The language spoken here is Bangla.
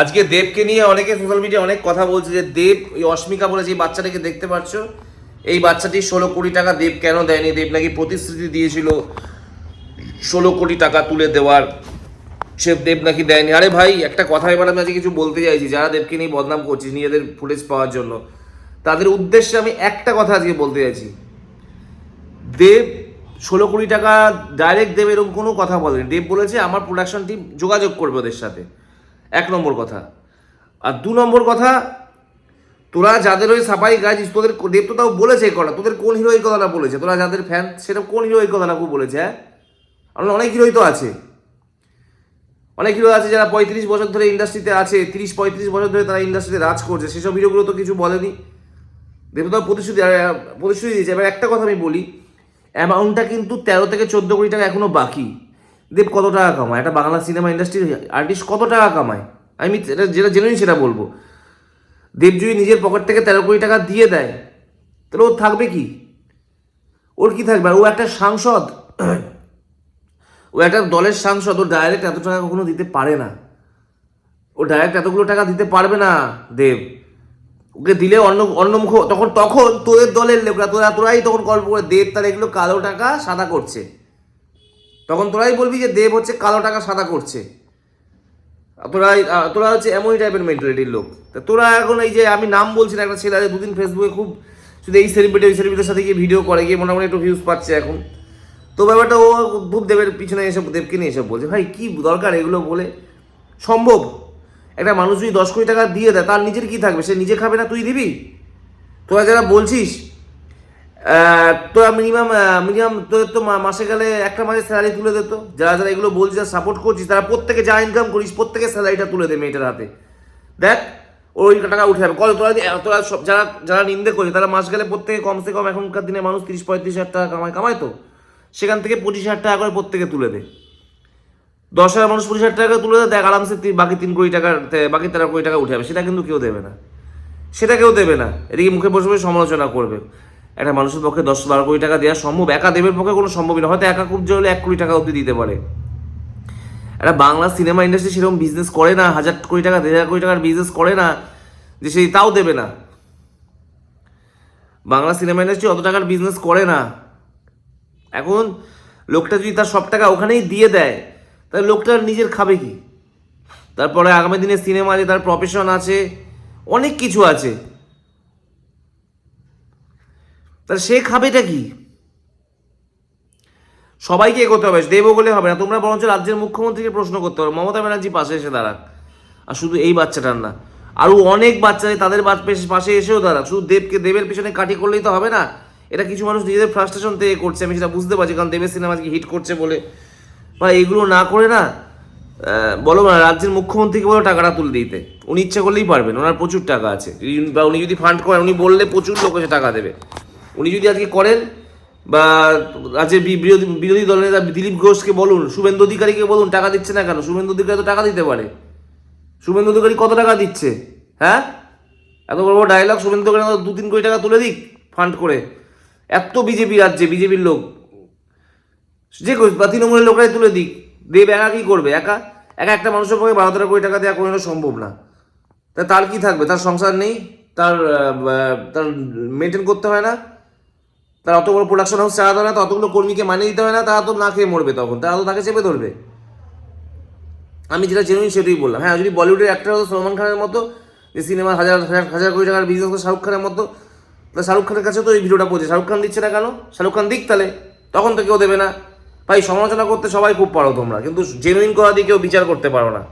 আজকে দেবকে নিয়ে অনেকে সোশ্যাল মিডিয়া অনেক কথা বলছে যে, দেব ওই অস্মিকা বলে যে বাচ্চাটাকে দেখতে পাচ্ছ, এই বাচ্চাটি ষোলো কোটি টাকা দেব কেন দেয়নি? দেব নাকি প্রতিশ্রুতি দিয়েছিল ষোলো কোটি টাকা তুলে দেওয়ার। সে দেব নাকি দেয়নি। আরে ভাই, একটা কথা এবার আমি আজকে কিছু বলতে চাইছি। যারা দেবকে নিয়ে বদনাম করছিস, নিজেদের ফুটেজ পাওয়ার জন্য, তাদের উদ্দেশ্যে আমি একটা কথা আজকে বলতে চাইছি। দেব ষোলো কোটি টাকা ডাইরেক্ট দেব এরকম কোনো কথা বলেনি। দেব বলেছে, আমার প্রোডাকশন টিম যোগাযোগ করবে ওদের সাথে। এক নম্বর কথা। আর দু নম্বর কথা, তোরা যাদের ওই সাফাই গাইছিস তোদের দেব তো তাও বলেছে এই কথা তোদের কোন হিরো এই কথাটা বলেছে? তোরা যাদের ফ্যান সেটা কোন হিরো এই কথাটা বলেছে হ্যাঁ? অনেক হিরোই তো আছে। অনেক হিরো আছে যারা পঁয়ত্রিশ বছর ধরে ইন্ডাস্ট্রিতে আছে, তিরিশ, পঁয়ত্রিশ বছর ধরে তারা ইন্ডাস্ট্রিতে রাজ করছে। সেসব হিরোগুলো তো কিছু বলেনি। দেবতা প্রতিশ্রুতি প্রতিশ্রুতি দিয়েছে। এবার একটা কথা আমি বলি অ্যামাউন্টটা কিন্তু তেরো থেকে চোদ্দ কোটি টাকা এখনও বাকি। দেব কত টাকা কামায়? একটা বাংলা সিনেমা ইন্ডাস্ট্রির আর্টিস্ট কত টাকা কামায়? আমি এটা যেটা জেনুইন সেটা বলব। দেব যদি নিজের পকেট থেকে তেরো কোটি টাকা দিয়ে দেয়। তাহলে ওর থাকবে কি? ওর কি থাকবে? ও একটা সাংসদ। ও একটা দলের সাংসদ। ও ডাইরেক্ট এত টাকা কখনো দিতে পারে না। ও ডাইরেক্ট এতগুলো টাকা দিতে পারবে না, দেব। ওকে দিলে অন্য অন্যমুখ তখন তখন তোদের দলের লোকরা, তোরা, তোরাই তখন গল্প করে, দেব তার এগুলো কালো টাকা সাদা করছে। তখন তোরাই বলবি যে দেব হচ্ছে কালো টাকা সাদা করছে। তোরাই তোরা হচ্ছে এমনই টাইপের মেন্টালিটির লোক। তা তোরা এখন এই যে আমি নাম বলছি না, একটা ছেলে দুদিন ফেসবুকে খুব শুধু এই সেলিব্রিটি ওই সেলিব্রিটির সাথে গিয়ে ভিডিও করে, গিয়ে মোটামুটি একটু ভিউজ পাচ্ছে এখন। তো ব্যাপারটা ও খুব দেবের পিছনে এসে, দেবকে নিয়ে এসব বলছে, ভাই, কি দরকার এগুলো বলে? সম্ভব। একটা মানুষ যদি দশ কোটি টাকা দিয়ে দেয়, তার নিজের কি থাকবে? সে নিজে খাবে না, তুই দিবি? তোরা যারা বলছিস তোরা মিনিমাম মিনিমাম তোদের তো মাসে গেলে একটা মাসে স্যালারি তুলে দিত যারা যারা এগুলো বলছিস যারা সাপোর্ট করছিস তারা প্রত্যেকে যা ইনকাম করিস প্রত্যেকে স্যালারিটা তুলে দে মেয়েটার হাতে। দেখ, ওই টাকা উঠে যাবে। কত তোরা তোরা সব যারা যারা নিন্দে করিস তারা মাস গেলে প্রত্যেকে কমসে কম এখনকার দিনে মানুষ তিরিশ পঁয়ত্রিশ হাজার টাকা কামায় কামায় তো। সেখান থেকে পঁচিশ হাজার টাকা করে প্রত্যেকে তুলে দে। দশ হাজার মানুষ পঁচিশ হাজার টাকা তুলে দেয় দেখ আরামসে বাকি তিন কোটি টাকা বাকি তেরো কোটি টাকা উঠে যাবে। সেটা কিন্তু কেউ দেবে না। সেটা কেউ দেবে না। এদিকে মুখে বসে বসে সমালোচনা করবে। একটা মানুষের পক্ষে দশ বারো কোটি টাকা দেওয়া সম্ভব একা দেবের পক্ষে কোনো সম্ভবই না। হয়তো একা খুব হলে এক কোটি টাকা অব্দি দিতে পারে। একটা বাংলা সিনেমা ইন্ডাস্ট্রি সেরকম বিজনেস করে না, হাজার কোটি টাকা, দেড় হাজার কোটি টাকার বিজনেস করে না, যে সেই তাও দেবে না। বাংলা সিনেমা ইন্ডাস্ট্রি অত টাকার বিজনেস করে না। এখন লোকটা যদি তার সব টাকা ওখানেই দিয়ে দেয়, তাহলে লোকটা নিজের খাবে কি? তারপরে আগামী দিনে সিনেমা আছে, তার প্রফেশন আছে, অনেক কিছু আছে। তাহলে সে খাবেটা কি? সবাইকে এগোতে হবে, দেব বলে হবে না। তোমরা বরঞ্চ রাজ্যের মুখ্যমন্ত্রীকে প্রশ্ন করতে পারো। মমতা ব্যানার্জি পাশে এসে দাঁড়াক। আর শুধু এই বাচ্চাটার না আরও অনেক বাচ্চা তাদের পাশে এসেও দাঁড়াক। শুধু দেবকে, দেবের পিছনে কাটি করলেই তো হবে না? এটা কিছু মানুষ নিজেদের ফ্রাস্ট্রেশন থেকে করছে, আমি সেটা বুঝতে পারছি, কারণ দেবের সিনেমা আজকে হিট করছে বলে। বা এগুলো না করে না বলো না, রাজ্যের মুখ্যমন্ত্রীকে বলো টাকাটা তুলে দিতে। উনি ইচ্ছা করলেই পারবেন, ওনার প্রচুর টাকা আছে। বা উনি যদি ফান্ড করেন, উনি বললে প্রচুর লোক এসে টাকা দেবে। উনি যদি আজকে করেন বা রাজ্যের বিরোধী বিরোধী দলের নেতা দিলীপ ঘোষকে বলুন, শুভেন্দু অধিকারীকে বলুন, টাকা দিচ্ছে না কেন? শুভেন্দু অধিকারী তো টাকা দিতে পারে। শুভেন্দু অধিকারী কত টাকা দিচ্ছে? হ্যাঁ? এত বড় বড় ডায়লগ শুভেন্দু অধিকারী দু তিন কোটি টাকা তুলে দিক ফান্ড করে। এত বিজেপি রাজ্যে, বিজেপির লোক। যে বা তৃণমূলের লোকরাই তুলে দিক। দেব একা কি করবে? একা? একা একটা মানুষের পক্ষে বারো তেরো কোটি টাকা দেওয়া কোনো সম্ভব না। তা তার কি থাকবে? তার সংসার নেই? তার তার মেনটেন করতে হয় না? তার অত বড় প্রোডাকশন হাউস চালাতে হয় না অতগুলো কর্মীকে মানিয়ে দিতে হবে না, তারা তো না খেয়ে মরবে তখন, তারা তো তাকে চেপে ধরবে। আমি যেটা জেনুইন সেটাই বললাম। হ্যাঁ যদি বলিউডের অ্যাক্টর হতো সলমান খানের মতো, যে সিনেমা হাজার হাজার হাজার কোটি টাকার বিজনেস করে শাহরুখ খানের মতো, তা শাহরুখ খানের কাছে তো এই ভিডিওটা পৌঁছে। শাহরুখ খান দিচ্ছে না কেন? শাহরুখ খান দিক তাহলে, তখন তো কেউ দেবে না। ভাই, সমালোচনা করতে সবাই খুব পারো তোমরা, কিন্তু জেনুইন করা দিয়ে কেউ বিচার করতে পারো না।